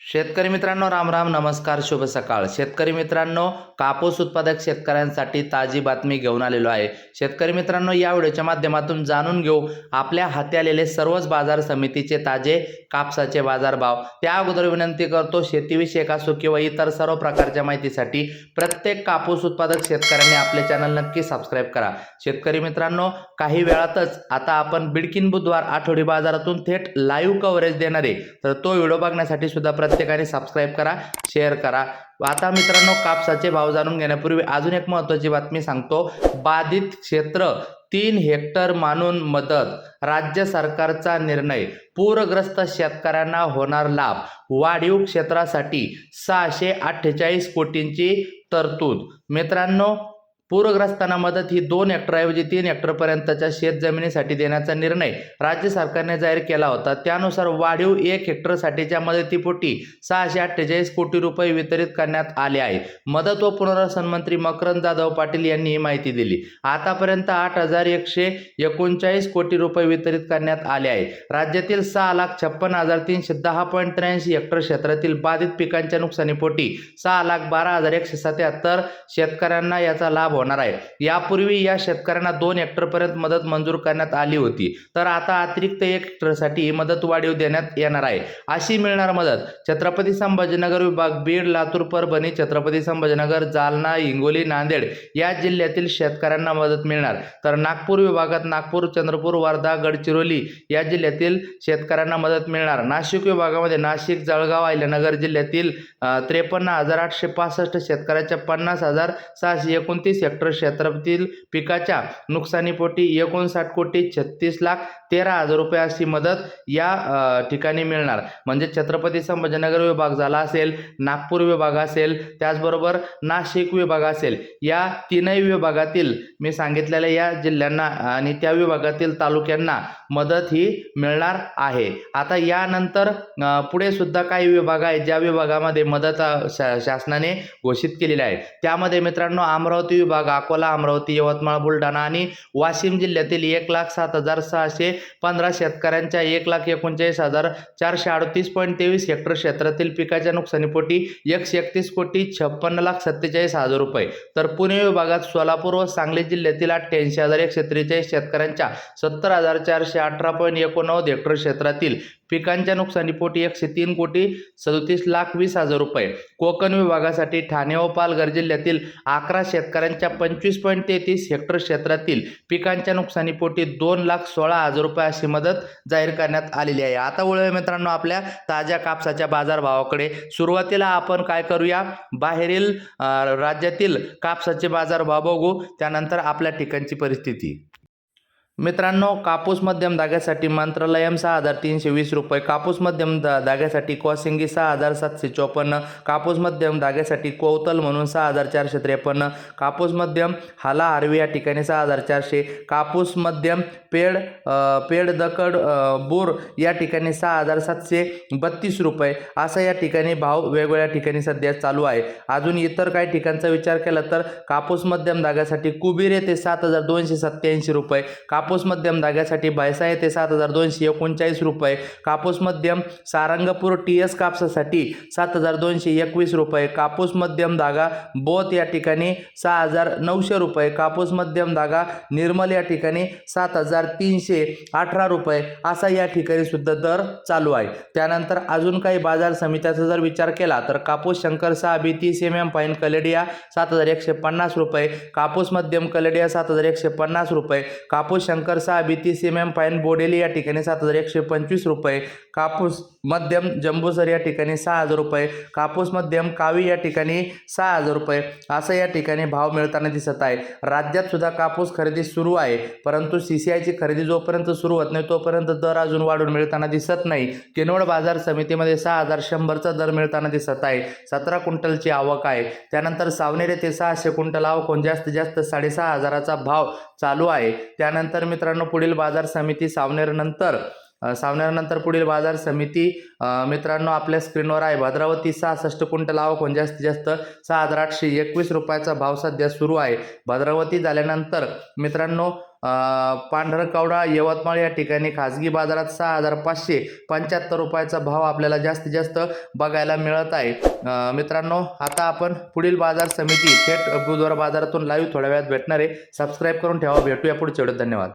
शेतकरी मित्रांनो राम राम नमस्कार शुभ सकाळ. शेतकरी मित्रांनो कापूस उत्पादक शेतकऱ्यांसाठी ताजी बातमी घेऊन आलेलो आहे. शेतकरी मित्रांनो या व्हिडिओच्या माध्यमातून जाणून घेऊ आपल्या हाती आलेले सर्वच बाजार समितीचे ताजे कापसाचे बाजारभाव. त्या अगोदर विनंती करतो शेतीविषयक असो किंवा इतर सर्व प्रकारच्या माहितीसाठी प्रत्येक कापूस उत्पादक शेतकऱ्यांनी आपले चॅनल नक्की सबस्क्राईब करा. शेतकरी मित्रांनो काही वेळातच आता आपण बिडकिन बुधवार आठवडी बाजारातून थेट लाईव्ह कव्हरेज देणारे तर तो व्हिडिओ बघण्यासाठी सुद्धा प्रत्येकाने सबस्क्राईब करा शेअर करा. आता मित्रांनो कापसाचे भाव जाणून घेण्यापूर्वी अजून एक महत्त्वाची बातमी सांगतो. बाधित क्षेत्र तीन हेक्टर मानून मदत. राज्य सरकारचा निर्णय पूरग्रस्त शेतकऱ्यांना होणार लाभ. वाढीव क्षेत्रासाठी सहाशे अठ्ठेचाळीस कोटींची तरतूद. मित्रांनो पूरग्रस्तांना मदत ही दोन हेक्टरऐवजी तीन हेक्टरपर्यंतच्या शेत जमिनीसाठी देण्याचा निर्णय राज्य सरकारने जाहीर केला होता. त्यानुसार वाढीव एक हेक्टरसाठीच्या मदतीपोटी सहाशे अठ्ठेचाळीस कोटी रुपये वितरित करण्यात आले आहे मदत व पुनर्वसन मंत्री मकरंद जाधव पाटील यांनी ही माहिती दिली. आतापर्यंत आठ हजार एकशे एकोणचाळीस कोटी रुपये वितरित करण्यात आले आहे राज्यातील सहा लाख छप्पन हजार तीनशे दहा पॉईंट त्र्याऐंशी हेक्टर क्षेत्रातील बाधित पिकांच्या नुकसानीपोटी सहा लाख बारा हजार एकशे सत्याहत्तर शेतकऱ्यांना याचा लाभ होणार आहे. यापूर्वी या शेतकऱ्यांना दोन हेक्टरपर्यंत मदत मंजूर करण्यात आली होती. तर आता अतिरिक्त एक हेक्टरसाठी मदत वाढीव देण्यात येणार आहे. अशी मिळणार मदत छत्रपती संभाजीनगर विभाग बीड लातूर परभणी छत्रपती संभाजीनगर जालना हिंगोली नांदेड या जिल्ह्यातील शेतकऱ्यांना मदत मिळणार. तर नागपूर विभागात नागपूर चंद्रपूर वर्धा गडचिरोली या जिल्ह्यातील शेतकऱ्यांना मदत मिळणार. नाशिक विभागामध्ये नाशिक जळगाव अहिल्यानगर जिल्ह्यातील त्रेपन्न हजार आठशे पासष्ट शेतकऱ्याच्या पन्नास हजार सहाशे एकोणतीस हेक्टर क्षेत्रातील पिकाच्या नुकसानीपोटी एकोणसाठ कोटी छत्तीस लाख तेरा हजार रुपये अशी मदत या ठिकाणी मिळणार. म्हणजे छत्रपती संभाजीनगर विभाग झाला असेल नागपूर विभाग असेल त्याचबरोबर नाशिक विभाग असेल या तीनही विभागातील मी सांगितलेल्या या जिल्ह्यांना आणि त्या विभागातील तालुक्यांना मदत ही मिळणार आहे. आता यानंतर पुढे सुद्धा काही विभाग आहेत ज्या विभागामध्ये मदत शा शासनाने घोषित केलेली आहे त्यामध्ये मित्रांनो अमरावती विभाग अकोला अमरावती यवतमाळ बुलढाणा आणि वाशिम जिल्ह्यातील एक लाख सात हजार सहाशे पंधरा शेतकऱ्यांच्या एक लाख एकोणचाळीस हजार चारशे अडतीस पॉईंट तेवीस हेक्टर क्षेत्रातील पिकाच्या नुकसानीपोटी एकशे एकतीस कोटी छप्पन्न लाख सत्तेचाळीस हजार रुपये. तर पुणे विभागात सोलापूर व सांगली जिल्ह्यातील अठ्ठ्याऐंशी हजार एकशे त्रेचाळीस शेतकऱ्यांच्या सत्तर हजार चारशे अठरा पॉईंट एकोणनव्वद हेक्टर क्षेत्रातील पिकांच्या नुकसानीपोटी एकशे तीन कोटी सदोतीस लाख वीस हजार रुपये. कोकण विभागासाठी ठाणे व पालघर जिल्ह्यातील अकरा शेतकऱ्यांच्या पंचवीस पॉईंट तेहतीस हेक्टर क्षेत्रातील पिकांच्या नुकसानीपोटी दोन लाख सोळा हजार रुपये अशी मदत जाहीर करण्यात आलेली आहे. आता वळूया मित्रांनो आपल्या ताज्या कापसाच्या बाजारभावाकडे. सुरुवातीला आपण काय करूया? बाहेरील राज्यातील कापसाचे बाजारभाव बघू. त्यानंतर आपल्या ठिकाणची परिस्थिती. मित्रांनो कापूस मध्यम धाग्यासाठी मंत्रालयम सहा हजार तीनशे वीस रुपये कापूस मध्यम दा धाग्यासाठी कोसिंगी सहा हजार सातशे चोपन्न कापूस मध्यम धाग्यासाठी कोवतल म्हणून सहा हजार चारशे त्रेपन्न कापूस मध्यम हाला आरवी या ठिकाणी सहा हजार चारशे कापूस मध्यम पेड पेड दकड बोर या ठिकाणी सहा हजार सातशे बत्तीस रुपये असं या ठिकाणी भाव वेगवेगळ्या ठिकाणी सध्या चालू आहे. अजून इतर काही ठिकाणचा विचार केला तर कापूस मध्यम धाग्यासाठी कुबीर येथे सात हजार दोनशे सत्याऐंशी रुपये काप कापूस मध्यम धाग्यासाठी भायसा येथे सात हजार दोनशे एकोणचाळीस रुपये. कापूस मध्यम सारंगपूर टी एस कापसासाठी सात हजार दोनशे एकवीस रुपये. कापूस मध्यम धागा बोत या ठिकाणी सहा हजार नऊशे रुपये. कापूस मध्यम धागा निर्मल या ठिकाणी सात हजार तीनशे अठरा रुपये. असा या ठिकाणी सुद्धा दर चालू आहे. त्यानंतर अजून काही बाजार समित्याचा जर विचार केला तर कापूस शंकर सहा बी तीस एम एम पाईन कलेडिया सात हजार एकशे पन्नास रुपये. कापूस मध्यम कलेडिया सात हजार एकशे पन्नास रुपये. कापूस शंकर सहा बी तीस एम एम पाईन बोडेली या ठिकाणी सात हजार एकशे पंचवीस रुपये. कापूस मध्यम जंबूसर या ठिकाणी सहा हजार रुपये. कापूस मध्यम कावी या ठिकाणी सहा हजार रुपये. असं या ठिकाणी भाव मिळताना दिसत आहे. राज्यात सुद्धा कापूस खरेदी सुरू आहे. परंतु सी सी आयची खरेदी जोपर्यंत सुरू होत नाही तोपर्यंत दर अजून वाढून मिळताना दिसत नाही. किनवड बाजार समितीमध्ये सहा हजार शंभरचा दर मिळताना दिसत आहे. सतरा क्विंटलची आवक आहे. त्यानंतर सावनेर येथे सहाशे क्विंटल आवक होऊन जास्तीत जास्त साडेसहा हजाराचा भाव चालू आहे. त्यानंतर मित्रांनो पुढील बाजार समिती सावनेरनंतर सावनेरनंतर पुढील बाजार समिती मित्रांनो आपल्या स्क्रीनवर आहे. भद्रावती सहासष्ट क्विंटल आवक होऊन जास्तीत जास्त सहा हजार आठशे एकवीस रुपयाचा भाव सध्या सुरू आहे. भद्रावती झाल्यानंतर मित्रांनो पांढरकवडा यवतमाळ या ठिकाणी खाजगी बाजारात सहा हजार पाचशे पंच्याहत्तर रुपयाचा भाव आपल्याला जास्तीत जास्त बघायला मिळत आहे. मित्रांनो आता आपण पुढील बाजार समिती थेट बुधवार बाजारातून लाईव्ह थोड्या वेळात भेटणार आहे. सबस्क्राईब करून ठेवा. भेटूया पुढच्या वेळेत. धन्यवाद.